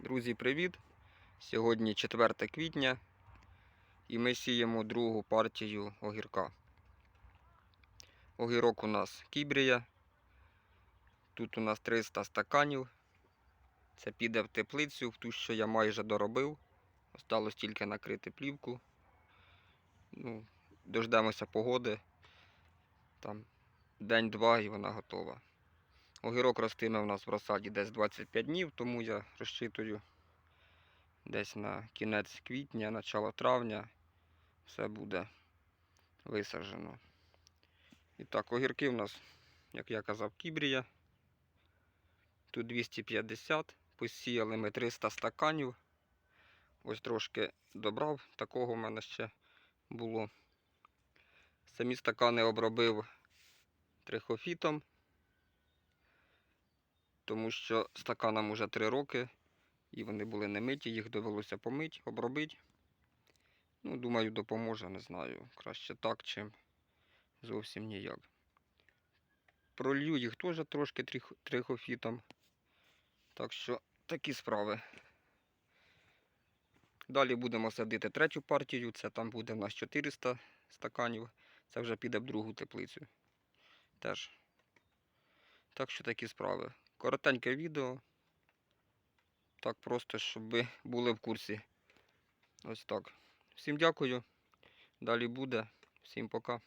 Друзі, привіт! Сьогодні 4 квітня і ми сіємо другу партію огірка. Огірок у нас кібрія. Тут у нас 300 стаканів. Це піде в теплицю, в ту, що я майже доробив. Осталось тільки накрити плівку. Ну, дождемося погоди. Там день-два і вона готова. Огірок ростиме у нас в розсаді десь 25 днів, тому я розчитую десь на кінець квітня, начало травня все буде висаджено. І так, огірки в нас, як я казав, кібрія. Тут 250, посіяли ми 300 стаканів. Ось трошки добрав, такого в мене ще було. Самі стакани обробив трихофітом тому що стаканам уже 3 роки, і вони були не миті, їх довелося помити, обробити. Ну, думаю, допоможе, не знаю. Краще так, чим зовсім ніяк. Пролью їх теж трошки трих- трихофітом. Так що такі справи. Далі будемо садити третю партію. Це там буде у нас 400 стаканів. Це вже піде в другу теплицю. Теж. Так що такі справи. Коротеньке відео. Так просто, щоб ви були в курсі. Ось так. Всім дякую. Далі буде. Всім пока.